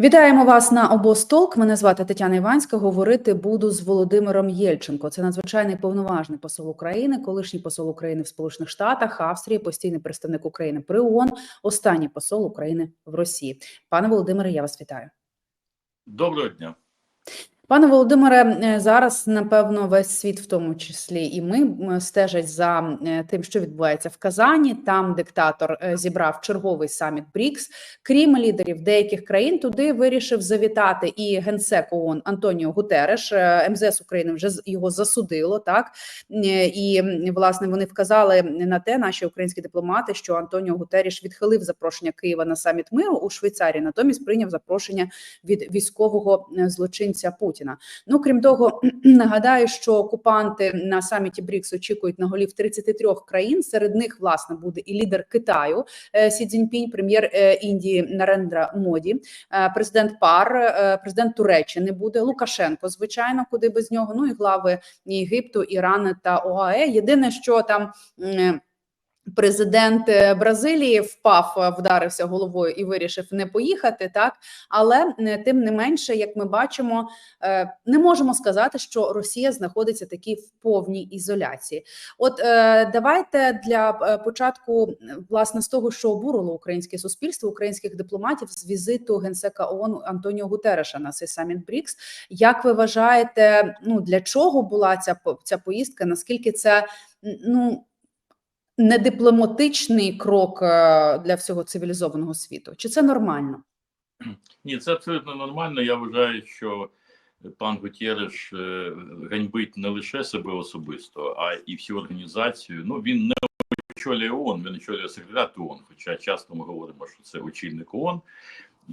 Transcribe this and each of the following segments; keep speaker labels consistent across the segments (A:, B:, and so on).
A: Вітаємо вас на обостолк. Мене звати Тетяна Іванська. Говорити буду з Володимиром Єльченко. Це надзвичайний повноважний посол України, колишній посол України в Сполучених Штатах, Австрії, постійний представник України при ООН, останній посол України в Росії. Пане Володимире, я вас вітаю.
B: Доброго дня.
A: Пане Володимире, е, зараз напевно весь світ, в тому числі і ми стежать за е, тим, що відбувається в Казані. Там диктатор е, зібрав черговий саміт БРІКС. Крім лідерів деяких країн, туди вирішив завітати і генсек ООН Антоніо Гутереш. МЗС України вже його засудило. Так і власне вони вказали на те, наші українські дипломати, що Антоніо Гутеріш відхилив запрошення Києва на саміт миру у Швейцарії, натомість прийняв запрошення від військового злочинця Путіна. Ну крім того, нагадаю, що окупанти на саміті БРІКС очікують на голів 33 країн. Серед них власне буде і лідер Китаю е, Сі Цзіньпінь, прем'єр е, Індії Нарендра Моді, е, президент ПАР, президент Туреччини буде Лукашенко. Звичайно, куди без нього. Ну і глави Єгипту, Ірану та ОАЕ. Єдине, що там. Президент е, Бразилії впав, е, вдарився головою і вирішив не поїхати, так але е, тим не менше, як ми бачимо, не можемо сказати, що Росія знаходиться такі в повній ізоляції. От давайте для початку, власне, з того, що обурило українське суспільство, українських дипломатів з візиту генсека ООН Антоніо Гутереша на цей саміт БРІКС. Як ви вважаєте, ну для чого була ця ця поїздка? Наскільки це ну? Не дипломатичний крок е, для всього цивілізованого світу, чи це нормально?
B: Ні, це абсолютно нормально. Я вважаю, що пан Гутєреш е, ганьбить не лише себе особисто, а і всю організацію. Ну він не очолює ООН, він очолює секретаріат ООН, хоча часто ми говоримо, що це очільник ООН.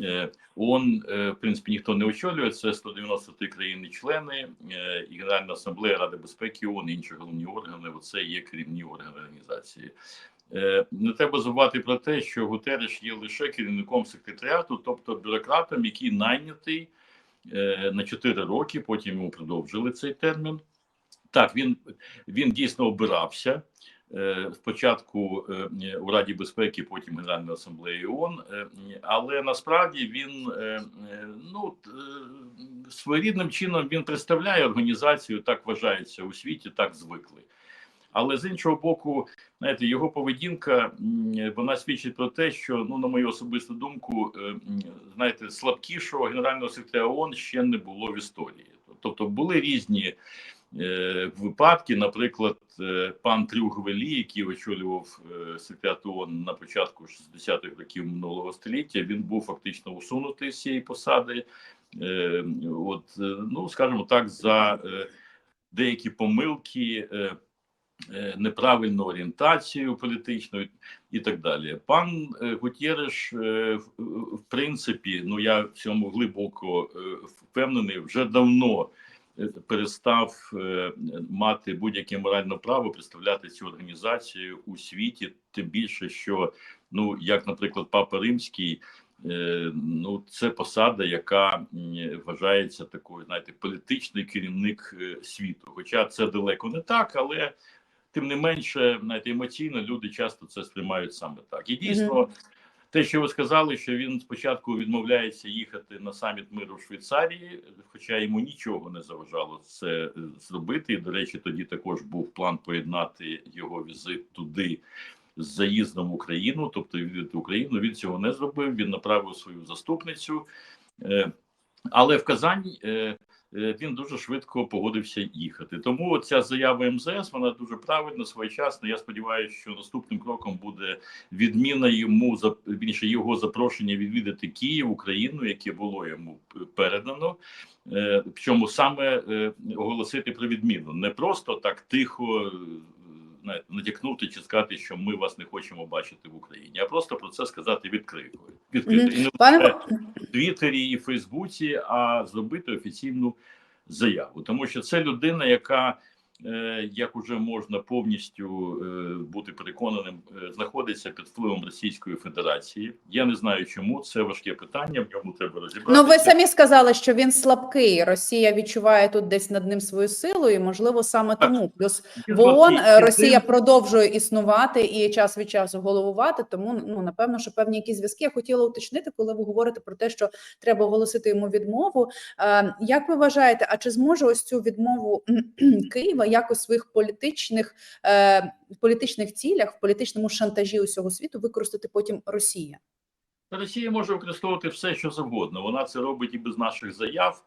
B: Е, ООН, е, в принципі, ніхто не очолює. Це 193 країни-члени е, і Генеральна асамблея Ради безпеки ООН, інші головні органи. Оце є керівні органи організації. Не треба забувати про те, що Гутереш є лише керівником секретаріату, тобто бюрократом, який найнятий на 4 роки. Потім йому продовжили цей термін. Так, він, він дійсно обирався. Е, Спочатку е, у Раді безпеки, потім Генеральної асамблеї ООН, е, але насправді він ну своєрідним чином він представляє організацію, так вважається у світі, так звикли. Але з іншого боку, знаєте, його поведінка вона свідчить про те, що ну на мою особисту думку, знаєте, слабкішого генерального секретаря ООН ще не було в історії. Тобто були різні випадки. Наприклад, е, пан Трюгвелі, який очолював е, ООН на початку 60-х років минулого століття, він був фактично усунутий з цієї посади. Е, от, е, ну скажімо так, за е, деякі помилки. Е, е, неправильну орієнтацію політичну і так далі. Пан е, Гутєреш, е, в, принципі, ну я в цьому глибоко е, впевнений, вже давно е, перестав е, мати будь-яке моральне право представляти цю організацію у світі, тим більше, що ну як, наприклад, Папа Римський. е, Ну, це посада, яка вважається такою, знаєте, політичний керівник е, світу. Хоча це далеко не так, але тим не менше, знаєте, емоційно люди часто це сприймають саме так. І дійсно, те, що ви сказали, що він спочатку відмовляється їхати на саміт миру в Швейцарії, хоча йому нічого не заважало це е, зробити. І, до речі, тоді також був план поєднати його візит туди. З заїздом в Україну, тобто відвідати Україну, він цього не зробив. Він направив свою заступницю, Е, але в Казань е, він дуже швидко погодився їхати. Тому ця заява МЗС вона дуже правильна, своєчасна. Я сподіваюся, що наступним кроком буде відміна йому більше його запрошення відвідати Київ, Україну, яке було йому передано. Е, Причому саме е, оголосити про відміну, не просто так тихо. Натякнути чи сказати, що ми вас не хочемо бачити в Україні, а просто про це сказати відкрито. відкрито. І не
A: Пане
B: в Твіттері і Фейсбуці, а зробити офіційну заяву, тому що це людина, яка як уже можна повністю е, бути переконаним, е, знаходиться під впливом Російської Федерації. Я не знаю, чому це важке питання. В ньому треба розібратися.
A: Ну, ви самі сказали, що він слабкий. Росія відчуває тут десь над ним свою силу, і можливо саме
B: Так.
A: тому. Плюс в ООН е, Росія продовжує існувати і час від часу головувати. Тому ну напевно, що певні якісь зв'язки я хотіла уточнити, коли ви говорите про те, що треба оголосити йому відмову. Е, Як ви вважаєте, а чи зможе ось цю відмову Києва якось своїх політичних е, політичних цілях, в політичному шантажі усього світу використати потім Росія?
B: Росія може використовувати все, що завгодно. Вона це робить і без наших заяв.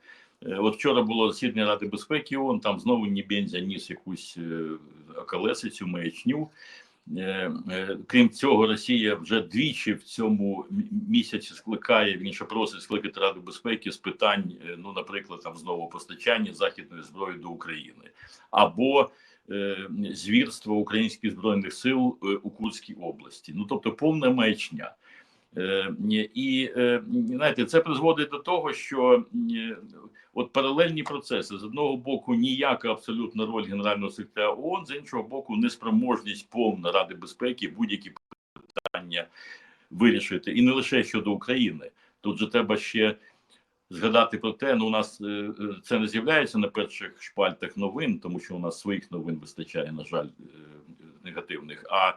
B: Е, От вчора було засідання Ради безпеки ООН, там знову Нібензя ніс якусь колесицю околесицю, маячню. Е, е, Крім цього, Росія вже двічі в цьому місяці скликає, він ще просить скликати Раду безпеки з питань, е, ну, наприклад, там знову постачання західної зброї до України або звірство українських збройних сил у Курській області. Ну тобто повна маячня. Е, І е, знаєте, це призводить до того, що е, от паралельні процеси з одного боку ніяка абсолютна роль генерального секретаря ООН, з іншого боку, неспроможність повна Ради безпеки будь-які питання вирішити, і не лише щодо України. Тут же треба ще згадати про те, ну у нас це не з'являється на перших шпальтах новин, тому що у нас своїх новин вистачає, на жаль, негативних. А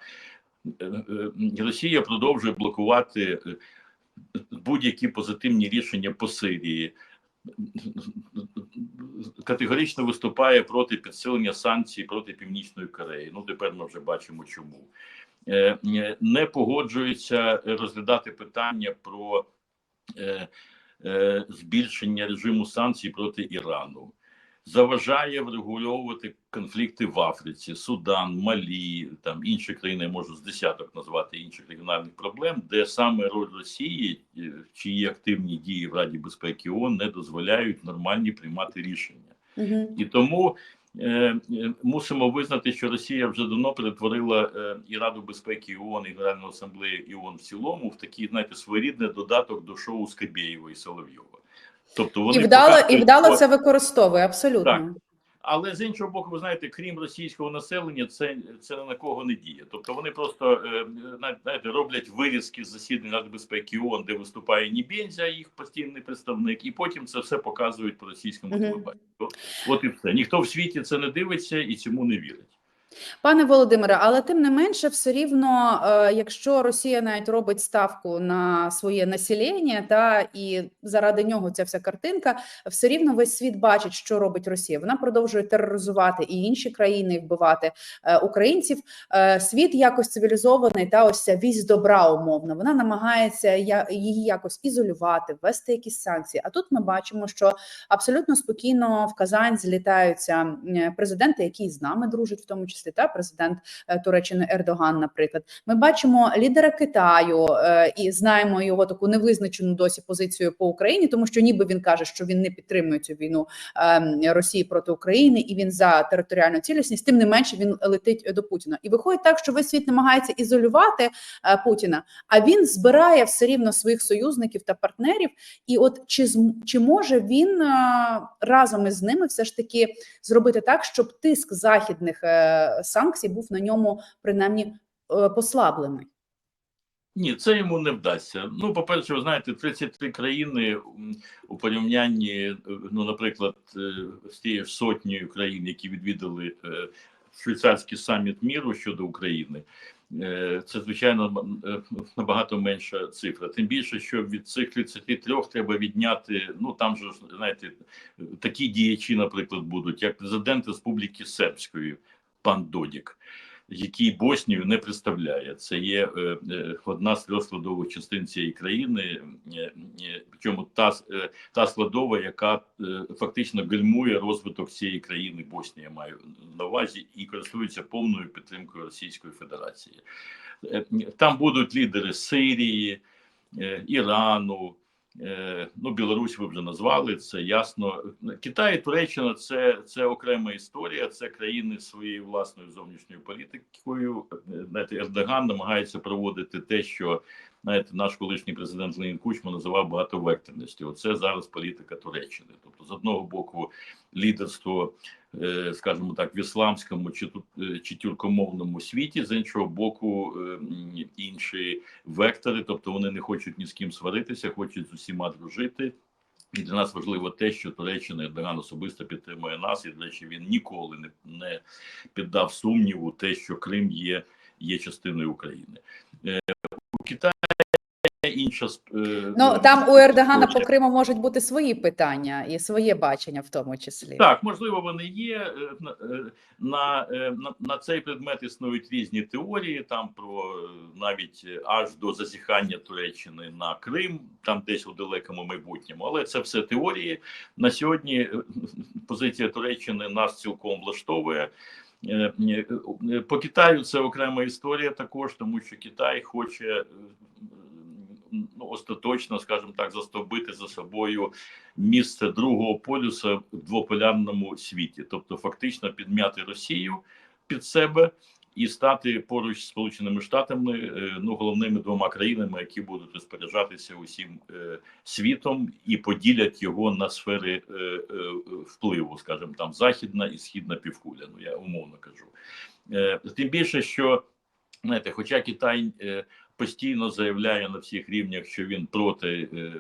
B: Росія продовжує блокувати е, будь-які позитивні рішення по Сирії. Категорично виступає проти підсилення санкцій проти Північної Кореї. Ну тепер ми вже бачимо, чому Е, е, не погоджується розглядати питання про е, е, збільшення режиму санкцій проти Ірану. Заважає врегульовувати конфлікти в Африці, Судан, Малі, там інші країни, я можу з десяток назвати інших регіональних проблем, де саме роль Росії, е, чиї активні дії в Раді безпеки ООН не дозволяють нормальні приймати рішення.
A: Угу.
B: І тому е, е, мусимо визнати, що Росія вже давно перетворила е, і Раду безпеки ООН, і Генеральну асамблею ООН в цілому в такий, знаєте, своєрідний додаток до шоу Скабєєва і Соловйова. Тобто вони
A: І вдало, і вдало це використовує абсолютно.
B: Так. Але з іншого боку, ви знаєте, крім російського населення, це це на кого не діє. Тобто вони просто е, знаєте, роблять вирізки з засідань Ради безпеки ООН, де виступає Нібензя, їх постійний представник, і потім це все показують по російському телебаченню. От і все. Ніхто в світі це не дивиться і цьому не вірить.
A: Пане Володимире, але тим не менше, все рівно, е, якщо Росія навіть робить ставку на своє населення, та і заради нього ця вся картинка, все рівно весь світ бачить, що робить Росія. Вона продовжує тероризувати і інші країни, вбивати е, українців. Е, світ якось цивілізований, та ось ця вісь добра умовно. Вона намагається її якось ізолювати, ввести якісь санкції. А тут ми бачимо, що абсолютно спокійно в Казань злітаються президенти, які з нами дружать, в тому числі та президент е, Туреччини Ердоган. Наприклад, ми бачимо лідера Китаю е, і знаємо його таку невизначену досі позицію по Україні, тому що ніби він каже, що він не підтримує цю війну е, Росії проти України, і він за територіальну цілісність. Тим не менше він летить до Путіна. І виходить так, що весь світ намагається ізолювати е, Путіна, а він збирає все рівно своїх союзників та партнерів. І от чи чи може він разом із ними все ж таки зробити так, щоб тиск західних санкцій був на ньому принаймні е, послаблений?
B: Ні, це йому не вдасться. Ну, по-перше, ви знаєте, 33 країни у порівнянні, е, ну, наприклад, е, з тією сотнею країн, які відвідали швейцарський саміт міру щодо України. Це звичайно набагато менша цифра. Тим більше, що від цих 33 треба відняти. Ну там же знаєте, такі діячі, наприклад, будуть як президент Республіки Сербської, пан Додік, який Боснію не представляє. Це є е, е, одна з трьох складових частин цієї країни, е, причому та, та складова, яка фактично гальмує розвиток цієї країни, Боснія маю на увазі, і користується повною підтримкою Російської Федерації. Там будуть лідери Сирії, Ірану. Е, Ну, Білорусь ви вже назвали, це ясно. Китай і Туреччина це, це окрема історія, це країни своєю власною зовнішньою політикою. Е, Знаєте, Ердоган намагається проводити те, що знаєте, наш колишній президент Леонід Кучма називав багатовекторністю. Оце зараз політика Туреччини. Тобто, з одного боку, лідерство, е, скажімо так, в ісламському чи тут е, чи тюркомовному світі, з іншого боку, е, інші вектори, тобто вони не хочуть ні з ким сваритися, хочуть з усіма дружити. І для нас важливо те, що Туреччина Ердоган особисто підтримує нас, і до речі, він ніколи не, не піддав сумніву те, що Крим є, є частиною України. Інша е,
A: Ну
B: е,
A: там у Ердогана по Криму можуть бути свої питання і своє бачення, в тому числі.
B: Так, можливо, вони є. Е, на- На, на, цей предмет існують різні теорії, там про навіть аж до зазіхання Туреччини на Крим, там десь у далекому майбутньому. Але це все теорії. На сьогодні позиція Туреччини нас цілком влаштовує. По Китаю це окрема історія також, тому що Китай хоче ну, остаточно, скажімо так, застовбити за собою місце другого полюса в двополярному світі, тобто фактично підм'яти Росію під себе і стати поруч з Сполученими Штатами е, ну головними двома країнами, які будуть розпоряджатися усім е, світом і поділять його на сфери е, впливу, скажімо там, західна і східна півкуля. Ну я умовно кажу. Тим більше, що знаєте, хоча Китай постійно заявляє на всіх рівнях, що він проти, е, е,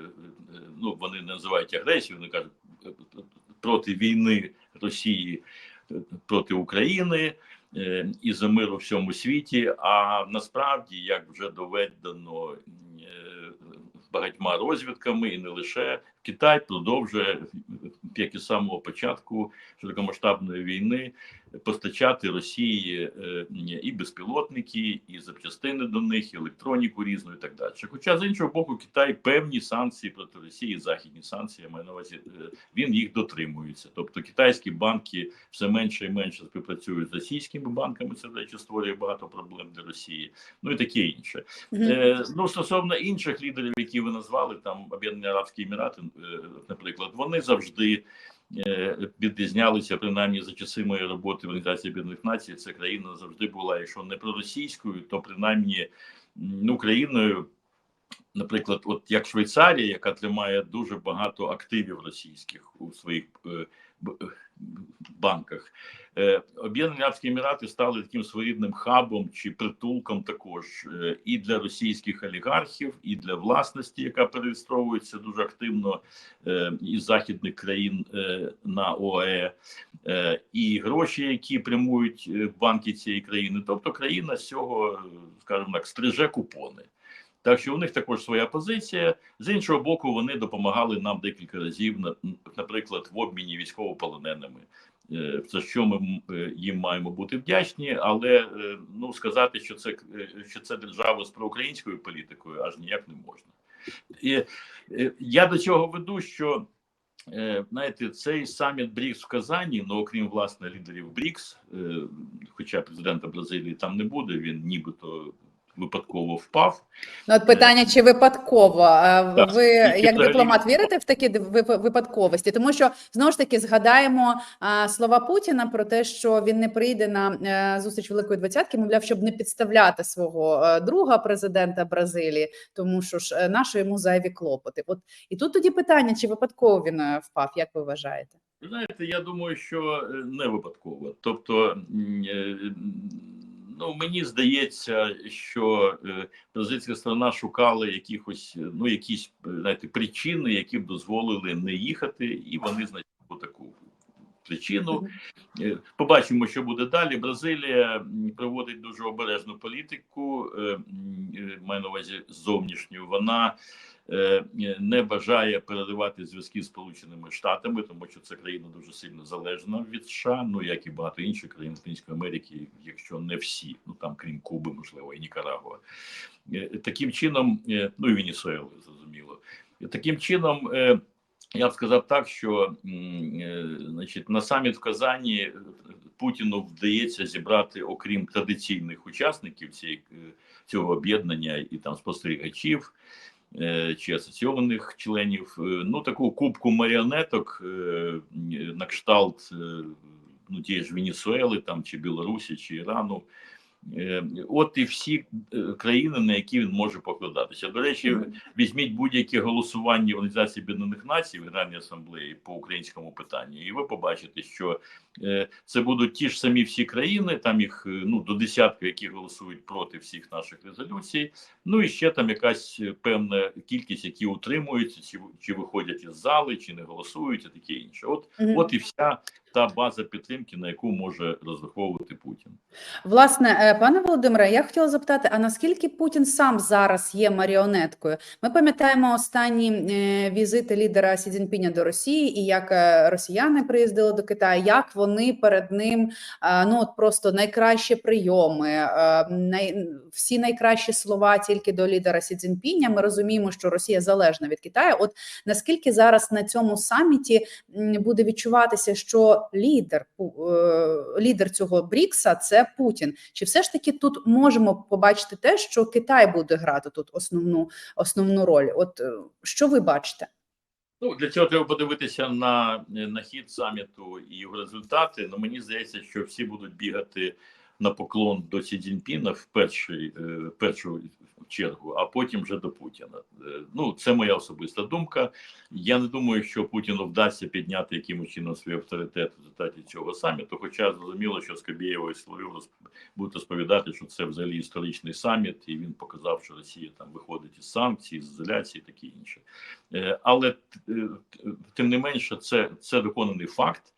B: ну вони не називають агресію, вони кажуть проти війни Росії проти України е, і за мир у всьому світі. А насправді, як вже доведено багатьма розвідками, і не лише Китай продовжує, як і з самого початку широкомасштабної війни, постачати Росії е, і безпілотники, і запчастини до них, і електроніку різну, і так далі. Хоча з іншого боку, Китай певні санкції проти Росії, західні санкції, я маю на увазі, е, він їх дотримується. Тобто китайські банки все менше і менше співпрацюють з російськими банками. Це речі, створює багато проблем для Росії. Ну і таке інше.
A: Мгм.
B: Е, ну стосовно інших лідерів, які ви назвали, там Об'єднані Арабські Емірати, наприклад, вони завжди е, відрізнялися принаймні за часи моєї роботи в Організації Об'єднаних Націй. Це країна завжди була, якщо не проросійською, то принаймні ну країною. Наприклад, от як Швейцарія, яка тримає дуже багато активів російських у своїх е, е, банках, Е, Об'єднані Арабські Емірати стали таким своєрідним хабом чи притулком також е, і для російських олігархів, і для власності, яка перереєстровується дуже активно е, із західних країн на ОАЕ, і гроші, які прямують банки цієї країни. Тобто країна з цього, скажімо так, стриже купони. Так що у них також своя позиція. З іншого боку, вони допомагали нам декілька разів, на- наприклад, в обміні військовополоненими. Е, За що ми е, їм маємо бути вдячні, але е, ну сказати, що це що це держава з проукраїнською політикою, аж ніяк не можна. І я до цього веду, що знаєте, цей саміт БРІКС в Казані, ну окрім власне лідерів БРІКС, хоча президента Бразилії там не буде, він нібито випадково впав.
A: Ну, от питання, чи випадково Е,
B: Так,
A: ви як дипломат вірите в такі випадковості? Тому що знову ж таки згадаємо слова Путіна про те, що він не прийде на е, зустріч Великої двадцятки, мовляв, щоб не підставляти свого е, друга президента Бразилії, тому що ж наші йому зайві клопоти. От і тут тоді питання, чи випадково він впав, як ви вважаєте?
B: Знаєте, я думаю, що не випадково. Тобто, ну мені здається, що е, бразильська сторона шукала якихось, е, ну якісь е, знаєте, причини, які б дозволили не їхати, і вони знайшли таку причину. Побачимо, що буде далі. Бразилія проводить дуже обережну політику, маю на увазі зовнішню. Вона не бажає переривати зв'язки з Сполученими Штатами, тому що це країна дуже сильно залежна від США, ну як і багато інших країн Латинської Америки, якщо не всі, ну там крім Куби, можливо, і Нікарагуа. Е, Таким чином, е, ну і Венесуели, зрозуміло. Таким чином. е, я б сказав так, що е, значить, на саміт в Казані е, Путіну вдається зібрати, окрім традиційних учасників цієї, е, цього об'єднання і там спостерігачів е, чи асоційованих членів, е, ну таку кубку маріонеток е, на кшталт е, ну, тієї ж Венесуели, там чи Білорусі, чи Ірану. Е, От і всі е, країни, на які він може покладатися. До речі, візьміть будь-яке голосування в Організації Об'єднаних Націй в Генеральній асамблеї по українському питанню, і ви побачите, що е, це будуть ті ж самі всі країни, там їх ну до десятка, які голосують проти всіх наших резолюцій. Ну і ще там якась певна кількість, які утримуються, чи, чи виходять із зали, чи не голосують, і таке інше. От,
A: Мгм.
B: от і вся та база підтримки, на яку може розраховувати Путін.
A: Власне, е, пане Володимире, я хотіла запитати: а наскільки Путін сам зараз є маріонеткою? Ми пам'ятаємо останні е, візити лідера Сі Цзіньпіня до Росії, і як е, росіяни приїздили до Китаю, як вони перед ним ну от просто найкращі прийоми, най, всі найкращі слова тільки до лідера Сі Цзіньпіня. Ми розуміємо, що Росія залежна від Китаю. От наскільки зараз на цьому саміті буде відчуватися, що лідер пу- е, лідер цього Брікса це Путін. Чи все ж таки тут можемо побачити те, що Китай буде грати тут основну основну роль? От е, що ви бачите?
B: Ну для цього треба подивитися на, на хід саміту і його результати. Ну мені здається, що всі будуть бігати на поклон до Сі Цзіньпіна в перший, е, першу чергу, а потім вже до Путіна. Е, Ну це моя особиста думка. Я не думаю, що Путіну вдасться підняти якимось чином свій авторитет в результаті цього саміту. Хоча зрозуміло, що Скабєєво і Соловйов розповідати, що це взагалі історичний саміт, і він показав, що Росія там виходить із санкцій, з ізоляції, таке інше. Е, Але тим не менше, це, це доконаний факт.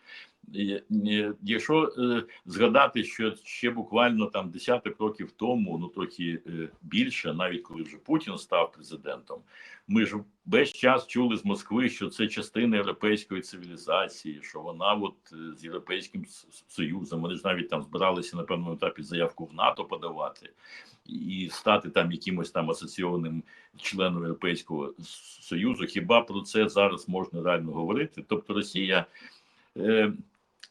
B: Якщо е, згадати, що ще буквально там десяток років тому, ну трохи е, більше, навіть коли вже Путін став президентом, ми ж весь час чули з Москви, що це частина європейської цивілізації, що вона от е, з європейським союзом. Вони ж навіть там збиралися на певному етапі заявку в НАТО подавати і стати там якимось там асоційованим членом Європейського Союзу. Хіба про це зараз можна реально говорити? Тобто Росія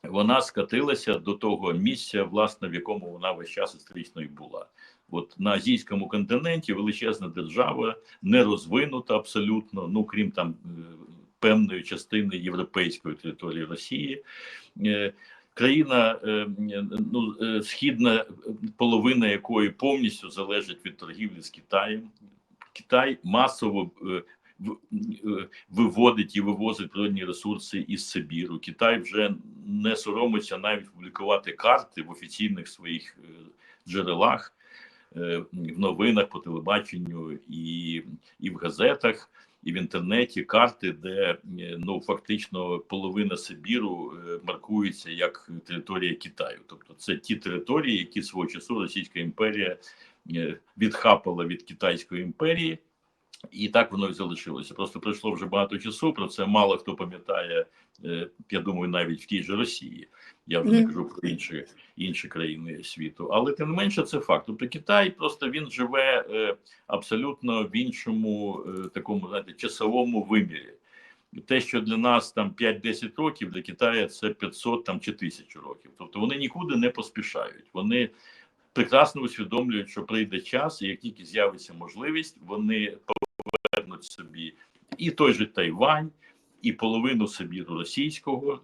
B: вона скатилася до того місця, власне, в якому вона весь час історично і була. От на азійському континенті величезна держава, не розвинута абсолютно, ну крім там е, певної частини європейської території Росії. Е, Країна е, ну, східна половина якої повністю залежить від торгівлі з Китаєм. Китай масово виводить і вивозить природні ресурси із Сибіру. Китай вже не соромиться навіть публікувати карти в офіційних своїх е, джерелах, е, в новинах по телебаченню і, і в газетах. І в інтернеті карти, де е, ну фактично половина Сибіру е, маркується як територія Китаю, тобто це ті території, які свого часу Російська імперія е, відхапала від Китайської імперії, і так воно і залишилося. Просто пройшло вже багато часу. Про це мало хто пам'ятає. е, Я думаю, навіть в тій же Росії. Я вже не кажу про інші інші країни світу. Але тим не менше, це факт. Тобто Китай просто він живе е, абсолютно в іншому е, такому знаєте, часовому вимірі. Те, що для нас там 5-10 років, для Китаю це 500 там, чи 1000 років. Тобто вони нікуди не поспішають. Вони прекрасно усвідомлюють, що прийде час, і як тільки з'явиться можливість, вони повернуть собі і той же Тайвань, і половину Сибіру російського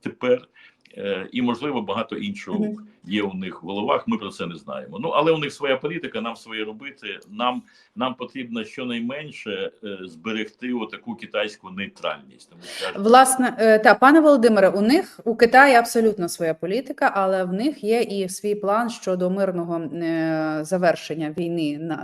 B: тепер, е, і можливо багато іншого. Є у них в головах. Ми про це не знаємо. Ну але у них своя політика, нам своє робити. Нам нам потрібно щонайменше е, зберегти отаку китайську нейтральність. Тому що
A: Власне, е, та пане Володимире, у них у Китаї абсолютно своя політика, але в них є і свій план щодо мирного е, завершення війни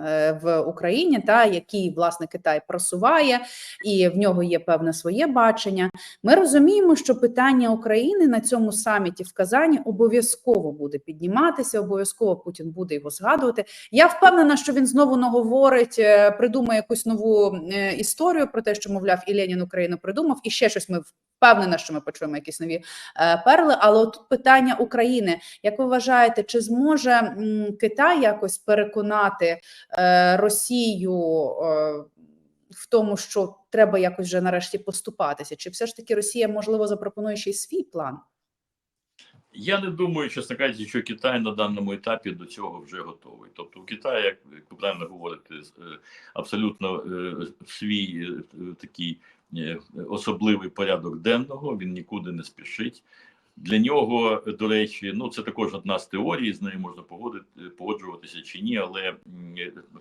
A: в Україні, та який власне Китай просуває, і в нього є певне своє бачення. Ми розуміємо, що питання України на цьому саміті в Казані обов'язково буде підніматися. Обов'язково Путін буде його згадувати. Я впевнена, що він знову наговорить, е, придумає якусь нову е, історію про те, що мовляв, і Ленін Україну придумав, і ще щось. Ми впевнена, що ми почуємо якісь нові е, перли. Але от питання України: як ви вважаєте, чи зможе Китай якось переконати Росію? В тому, що треба якось вже нарешті поступатися, чи все ж таки Росія можливо запропонує ще й свій план?
B: Я не думаю, чесно кажучи, що Китай на даному етапі до цього вже готовий. Тобто, у Китаї, як ви правильно говорите, е, абсолютно е, свій е, такий особливий порядок денного. Він нікуди не спішить. Для нього, до речі, ну це також одна з теорій, з нею можна погодити, погоджуватися чи ні, але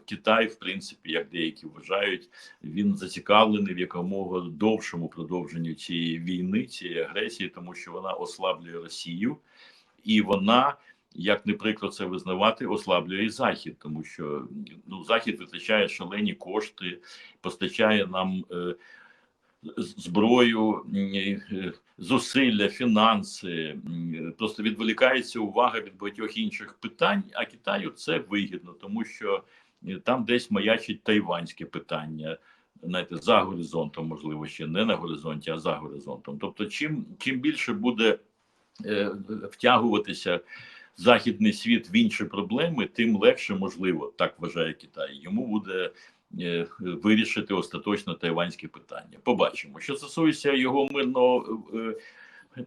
B: Китай, в принципі, як деякі вважають, він зацікавлений в якомога довшому продовженню цієї війни, цієї агресії, тому що вона ослаблює Росію, і вона, як не прикро це визнавати, ослаблює і Захід, тому що ну Захід витрачає шалені кошти, постачає нам. Е, зброю, е, зусилля, фінанси, просто відволікається увага від багатьох інших питань. А Китаю це вигідно, тому що е, там десь маячить тайванське питання. Знаєте, за горизонтом, можливо, ще не на горизонті, а за горизонтом. Тобто, чим чим більше буде е, втягуватися західний світ в інші проблеми, тим легше можливо, так вважає Китай. Йому буде е, вирішити остаточно тайванське питання. Побачимо, що стосується його мирного е,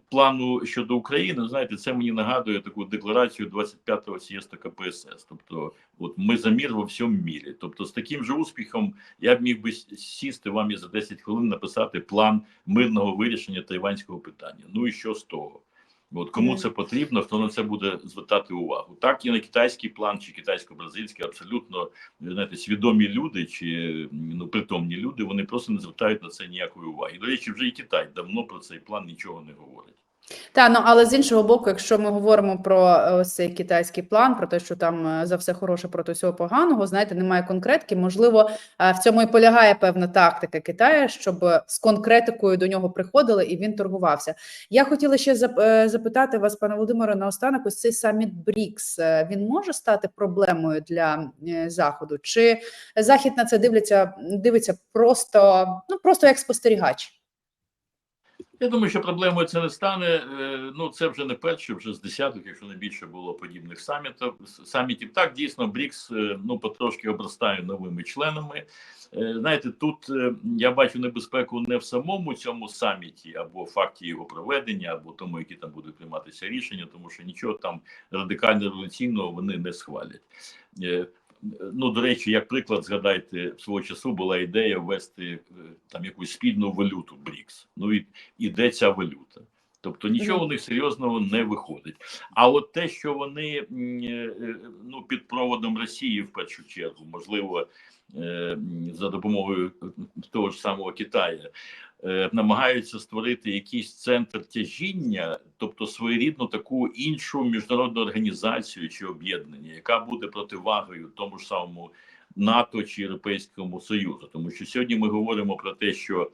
B: плану щодо України. Знаєте, це мені нагадує таку декларацію 25-го сієста КПСС. Тобто, от ми за мір во всьому мірі. Тобто, з таким же успіхом я б міг би сісти вам і за 10 хвилин написати план мирного вирішення тайванського питання. Ну і що з того? От кому це потрібно, хто на це буде звертати увагу? Так і на китайський план чи китайсько-бразильський абсолютно знаєте, свідомі люди чи ну притомні люди. Вони просто не звертають на це ніякої уваги. До речі, вже і Китай давно про цей план нічого не говорить.
A: Та ну але з іншого боку, якщо ми говоримо про е, ось цей китайський план, про те, що там е, за все хороше проти всього поганого, знаєте, немає конкретики. Можливо, е, в цьому і полягає певна тактика Китаю, щоб з конкретикою до нього приходили і він торгувався. Я хотіла ще зап- запитати вас, пане Володимире, наостанок, ось цей саміт БРІКС, він може стати проблемою для заходу? Чи захід на це дивляться, дивиться просто ну просто як спостерігач?
B: Я думаю, що проблемою це не стане. Е, Ну це вже не перший, вже з десяток, якщо не більше було подібних самітів. Самітів так дійсно БРІКС е, ну потрошки обростає новими членами. Е, Знаєте, тут я бачу небезпеку не в самому цьому саміті, або факті його проведення, або тому, які там будуть прийматися рішення, тому що нічого там радикально революційного вони не схвалять. Ну, до речі, як приклад, згадайте, свого часу була ідея ввести е, там якусь спільну валюту БРІКС. Ну і і де ця валюта? Тобто нічого у них серйозного не виходить. А от те, що вони е, е, ну під проводом Росії в першу чергу, можливо, за допомогою того ж самого Китаю, намагаються створити якийсь центр тяжіння, тобто своєрідну таку іншу міжнародну організацію чи об'єднання, яка буде противагою тому ж самому НАТО чи Європейському Союзу, тому що сьогодні ми говоримо про те, що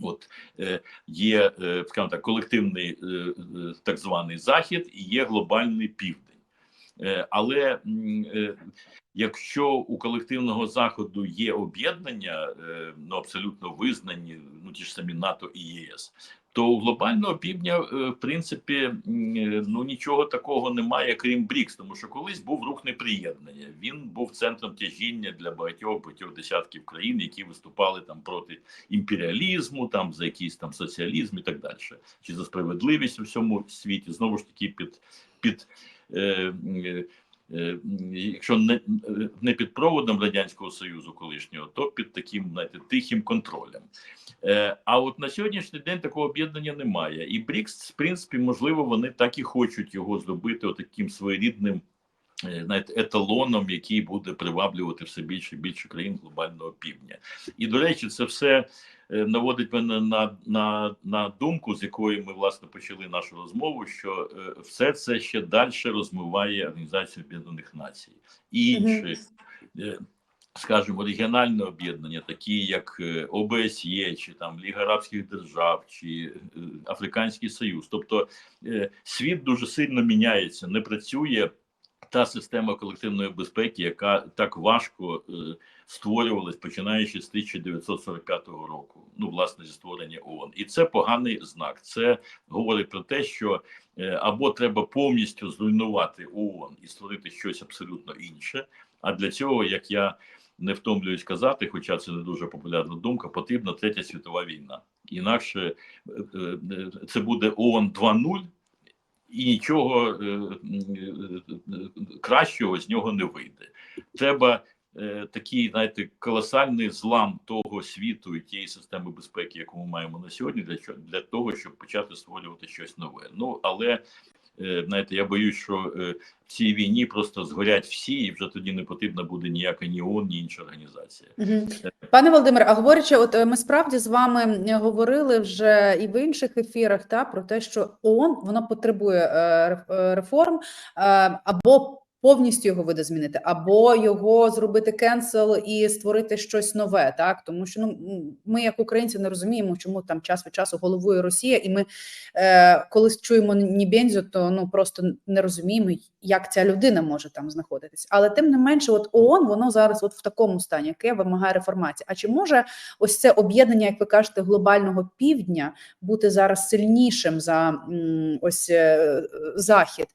B: От е, є, е, скажімо так, колективний е, е, так званий захід і є глобальний південь. Е, але е, якщо у колективного заходу є об'єднання, е, ну абсолютно визнані, ну ті ж самі НАТО і ЄС, то у глобального півдня, е, в принципі, е, ну нічого такого немає, крім БРІКС, тому що колись був рух неприєднання. Він був центром тяжіння для багатьох багатьох десятків країн, які виступали там проти імперіалізму, там за якийсь там соціалізм і так далі, чи за справедливість у всьому світі. Знову ж таки, під під. Якщо не, не під проводом радянського союзу колишнього, то під таким знаєте, тихим контролем. Е, А от на сьогоднішній день такого об'єднання немає. І БРІКС, в принципі, можливо, вони так і хочуть його зробити таким своєрідним е, знаєте, еталоном, який буде приваблювати все більше і більше країн глобального півдня. І до речі, це все е, наводить мене на, на, на думку, з якої ми власне почали нашу розмову, що е, все це ще далі розмиває Організацію Об'єднаних Націй і інші. е, Скажімо, регіональне об'єднання, такі як е, ОБСЄ, чи там Ліга Арабських Держав, чи е, Африканський Союз. Тобто е, світ дуже сильно міняється, не працює та система колективної безпеки, яка так важко е, створювалась, починаючи з 1945 року. Ну, власне, зі створення ООН. І це поганий знак. Це говорить про те, що е, або треба повністю зруйнувати ООН і створити щось абсолютно інше. А для цього, як я не втомлююсь казати, хоча це не дуже популярна думка, потрібна третя світова війна. Інакше е, це буде ООН 2.0, і нічого е, е, е, кращого з нього не вийде. Треба такий, знаєте, колосальний злам того світу і тієї системи безпеки, яку ми маємо на сьогодні, для для того, щоб почати створювати щось нове. Ну але знаєте, я боюсь, що е, в цій війні просто згорять всі, і вже тоді не потрібна буде ніяка ні ООН, ні інша організація.
A: Мгм. Пане Володимире, а говорячи, от е, ми справді з вами е, говорили вже і в інших ефірах та про те, що ООН воно потребує е, е, реформ е, або повністю його видозмінити, або його зробити кенсел і створити щось нове, так? Тому що ну ми, як українці, не розуміємо, чому там час від часу головує Росія, і ми е, коли чуємо Нібензю, то ну просто не розуміємо, як ця людина може там знаходитись. Але тим не менше, от ООН воно зараз от в такому стані, яке вимагає реформації. А чи може ось це об'єднання, як ви кажете, глобального півдня бути зараз сильнішим за ось е, захід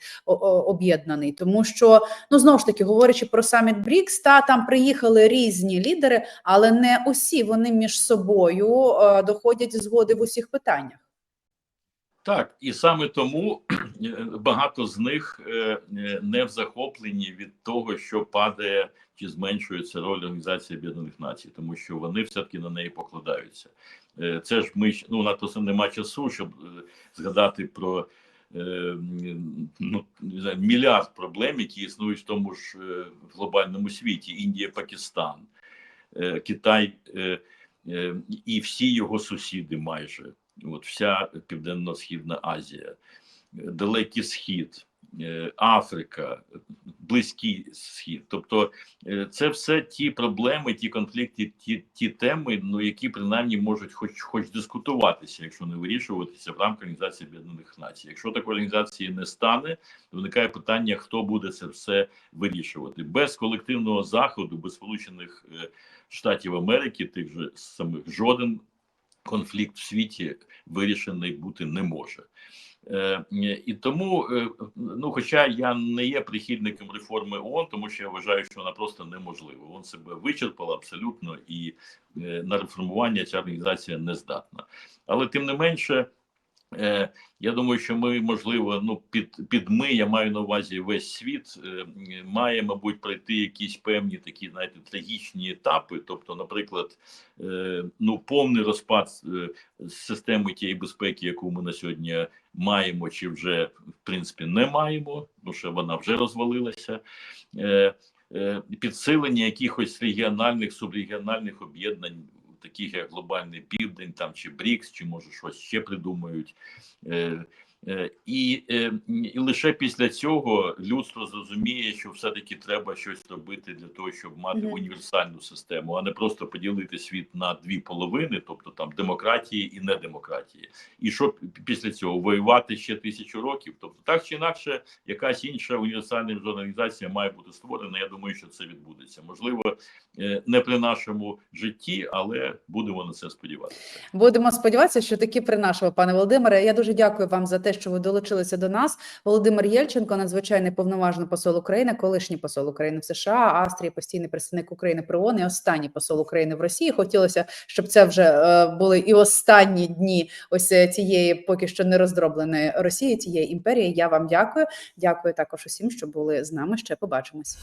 A: об'єднаний? Тому що ну знову ж таки, говорячи про саміт БРІКС, та там приїхали різні лідери, але не усі вони між собою е, доходять згоди в усіх питаннях.
B: Так, і саме тому е, багато з них е, е, не в захопленні від того, що падає чи зменшується роль Організації Об'єднаних Націй, тому що вони все-таки на неї покладаються. Це ж ми ну на то нема часу, щоб згадати про ну, не знаю, мільярд проблем, які існують в тому ж глобальному світі: Індія, Пакистан, Китай і всі його сусіди майже. От вся Південно-Східна Азія, Далекий Схід, е, Африка, Близький Схід. Тобто е, це все ті проблеми, ті конфлікти, ті, ті теми, ну які принаймні можуть хоч хоч дискутуватися, якщо не вирішуватися в рамках Організації Об'єднаних Націй. Якщо такої організації не стане, то виникає питання, хто буде це все вирішувати без колективного заходу, без Сполучених е, Штатів Америки, тих же самих жоден конфлікт в світі вирішений бути не може. Е, і тому, е, ну, хоча я не є прихильником реформи ООН, тому що я вважаю, що вона просто неможлива. ООН себе вичерпала абсолютно, і е, на реформування ця організація не здатна. Але тим не менше, я думаю, що ми, можливо, ну під під ми, я маю на увазі весь світ, е, має, мабуть, пройти якісь певні такі, знаєте, трагічні етапи. Тобто, наприклад, е, ну повний розпад е, системи тієї безпеки, яку ми на сьогодні маємо, чи вже в принципі не маємо, тому що вона вже розвалилася. Е, е, Підсилення якихось регіональних субрегіональних об'єднань, таких як глобальний південь, там чи БРІКС, чи може щось ще придумають. Е, І, е, і лише після цього людство зрозуміє, що все-таки треба щось робити для того, щоб мати
A: Мгм.
B: універсальну систему, а не просто поділити світ на дві половини, тобто там демократії і недемократії. І що після цього воювати ще тисячу років? Тобто, так чи інакше, якась інша універсальна організація має бути створена. Я думаю, що це відбудеться. Можливо, е, не при нашому житті, але будемо на це сподіватися.
A: Будемо сподіватися, що таки при нашого пане Володимире. Я дуже дякую вам за те, що ви долучилися до нас. Володимир Єльченко, надзвичайний повноважний посол України, колишній посол України в США, Австрії, постійний представник України при ООН і останній посол України в Росії. Хотілося, щоб це вже е, були і останні дні ось е, цієї поки що не роздробленої Росії, цієї імперії. Я вам дякую. Дякую також усім, що були з нами. Ще побачимось.